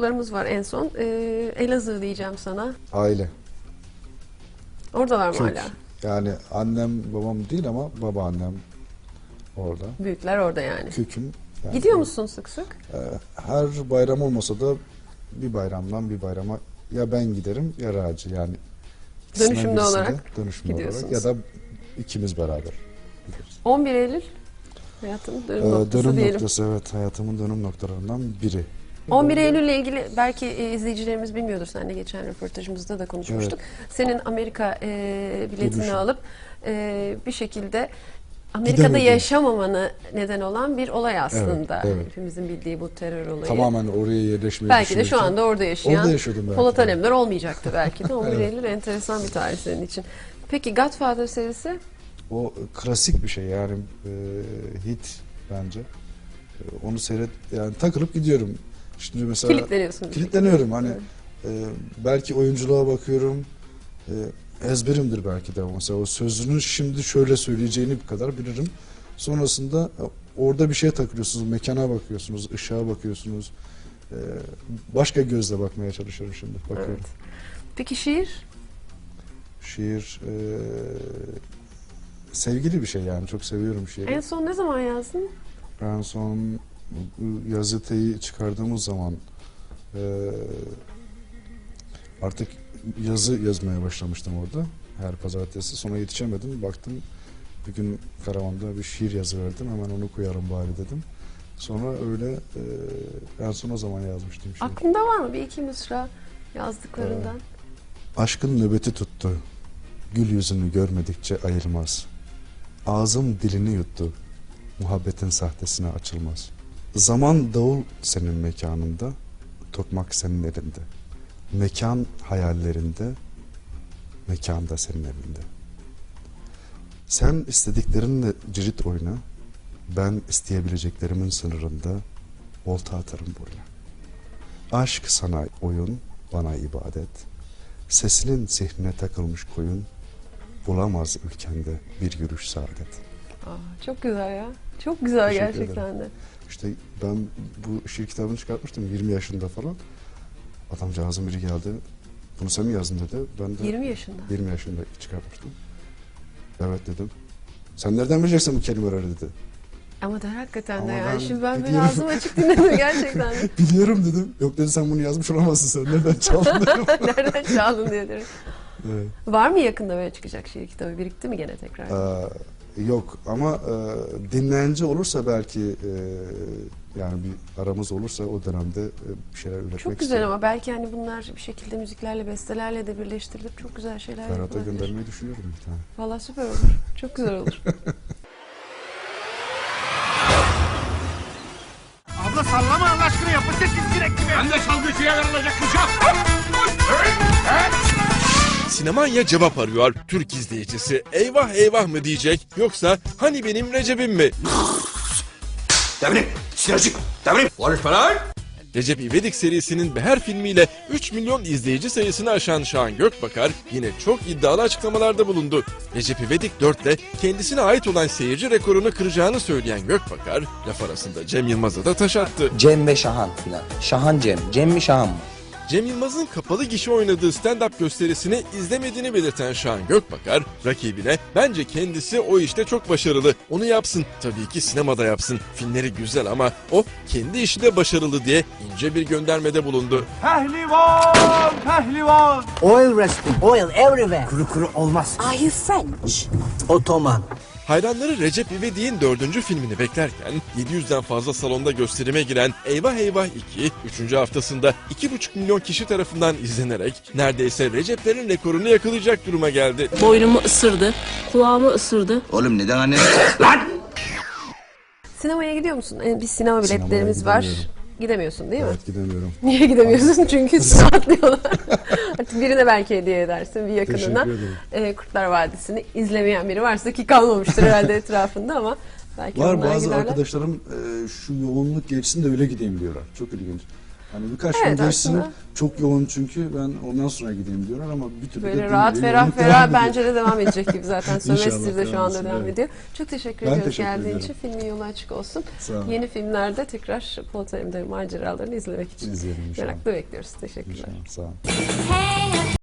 Sorularımız var en son. Ee, Elazığ diyeceğim sana. Aile. Oradalar mı hala? Yani annem babam değil ama babaannem orada. Büyükler orada yani. Köküm. yani Gidiyor musun sık sık? e, her bayram olmasa da bir bayramdan bir bayrama ya ben giderim ya Raci yani. Dönüşümlü olarak dönüşümlü olarak ya da ikimiz beraber. gideriz. 11 Eylül hayatın dönüm Ee, noktası dönüm diyelim. noktası evet hayatımın dönüm noktalarından biri. 11 Eylül ile ilgili belki e, izleyicilerimiz bilmiyordur. Seninle geçen röportajımızda da konuşmuştuk. Senin Amerika e, biletini Dönüşüm. alıp e, bir şekilde Amerika'da Gidemedim. yaşamamanı neden olan bir olay aslında. evet. Hepimizin bildiği bu terör olayı. Tamamen oraya yerleşmeyi Belki de şu düşünürken- anda orada yaşayan Orada belki Polat de. Alemdar olmayacaktı belki de. 11 Evet. Eylül enteresan bir tarih senin için. Peki Godfather serisi? O klasik bir şey yani e, hit bence. E, onu seyret yani takılıp gidiyorum. Şimdi mesela Kilitleniyorsun. bir kilitleniyorum hani e, belki oyunculuğa bakıyorum. E, ezberimdir belki de mesela o sözünü şimdi şöyle söyleyeceğini kadar bilirim. Sonrasında e, orada bir şeye takılıyorsunuz, mekana bakıyorsunuz, ışığa bakıyorsunuz. E, başka gözle bakmaya çalışıyorum şimdi. Bakıyorum. Evet. Peki şiir? Şiir e, sevgili bir şey yani çok seviyorum şiiri. En son ne zaman yazdın? En son bu gazeteyi çıkardığımız zaman e, artık yazı yazmaya başlamıştım orada. Her pazartesi. Sonra yetişemedim. Baktım bir gün karavanda bir şiir yazı verdim. Hemen onu koyarım bari dedim. Sonra öyle e, en son o zaman yazmıştım şiir. Aklında var mı bir iki mısra yazdıklarından? Aşkın nöbeti tuttu. Gül yüzünü görmedikçe ayırmaz. Ağzım dilini yuttu. Muhabbetin sahtesine açılmaz. Zaman davul senin mekanında. Tokmak senin elinde. Mekan hayallerinde. Mekan da senin elinde. Sen istediklerinle cirit oyna. Ben isteyebileceklerimin sınırında olta atarım boyuna. Aşk sana oyun, bana ibadet. Sesinin zihnine takılmış koyun bulamaz ülkende bir yürüyüş saadet. Aa, çok güzel ya. Çok güzel Teşekkür gerçekten de. İşte ben bu şiir kitabını çıkartmıştım 20 yaşında falan. Adamcağızın biri geldi. Bunu sen mi yazdın dedi. Ben de 20 yaşında. 20 yaşında çıkartmıştım. Evet dedim. Sen nereden bileceksin bu kelimeleri dedi. Ama da hakikaten de Ama yani. ben Şimdi ben böyle biliyorum. ağzım açık dinledim gerçekten. de. Biliyorum dedim. Yok dedi sen bunu yazmış olamazsın sen. Nereden çaldın dedim. Nereden çaldın diye. Evet. Var mı yakında böyle çıkacak şiir kitabı? Birikti mi gene tekrar? Ee, yok ama e, dinleyici olursa belki e, yani bir aramız olursa o dönemde e, bir şeyler üretmek çok güzel istiyorum. ama belki hani bunlar bir şekilde müziklerle, bestelerle de birleştirilip çok güzel şeyler Ferhat'a göndermeyi düşünüyorum bir tane. Valla süper olur. Çok güzel olur. Abla sallama Allah aşkına yapınca çizgi gibi. Ben de çalgıcıya verilecek kuşak. Sinemanya cevap arıyor. Türk izleyicisi eyvah eyvah mı diyecek yoksa hani benim Recep'im mi? Devrim, sinerjik, devrim. Konuşma lan. Recep İvedik serisinin Beher filmiyle 3 milyon izleyici sayısını aşan Şahan Gökbakar yine çok iddialı açıklamalarda bulundu. Recep İvedik 4 ile kendisine ait olan seyirci rekorunu kıracağını söyleyen Gökbakar laf arasında Cem Yılmaz'a da taş attı. Cem ve Şahan filan. Şahan Cem. Cem mi Şahan mı? Cem Yılmaz'ın kapalı gişe oynadığı stand-up gösterisini izlemediğini belirten Şahan Gökbakar, rakibine bence kendisi o işte çok başarılı, onu yapsın, tabii ki sinemada yapsın, filmleri güzel ama o kendi işinde başarılı diye ince bir göndermede bulundu. Pehlivan, pehlivan. Oil wrestling, oil everywhere. Kuru kuru olmaz. Are you French? Otoman. Hayranları Recep İvedik'in dördüncü filmini beklerken 700'den fazla salonda gösterime giren Eyvah Eyvah 2, 3. haftasında 2,5 milyon kişi tarafından izlenerek neredeyse Recep'lerin rekorunu yakalayacak duruma geldi. Boynumu ısırdı, kulağımı ısırdı. Oğlum neden anne? Sinemaya gidiyor musun? Ee, Biz sinema Sinemaya biletlerimiz var. gidemiyorum. Gidemiyorsun değil mi? Evet gidemiyorum. Niye gidemiyorsun? Çünkü saklıyorlar. Artık birine belki hediye edersin bir yakınına. Ee, Kurtlar Vadisi'ni izlemeyen biri varsa ki kalmamıştır herhalde etrafında ama belki Var onlar bazı giderler. arkadaşlarım e, şu yoğunluk geçsin de öyle gideyim diyorlar. Çok ilginç. Hani birkaç Evet, gün geçsin aslında. çok yoğun çünkü ben ondan sonra gideyim diyorlar ama bir türlü de Böyle rahat dönüyor, ferah ferah bence de devam edecek gibi zaten. İnşallah Sömestr de şu anda devam evet. ediyor. Çok teşekkür Ben ediyoruz teşekkür geldiğin için. Filmin yolu açık olsun. Yeni filmlerde tekrar Polat Alemdar'ın maceralarını izlemek için İzleyelim inşallah. merakla bekliyoruz. Teşekkürler. İnşallah. Sağ olun.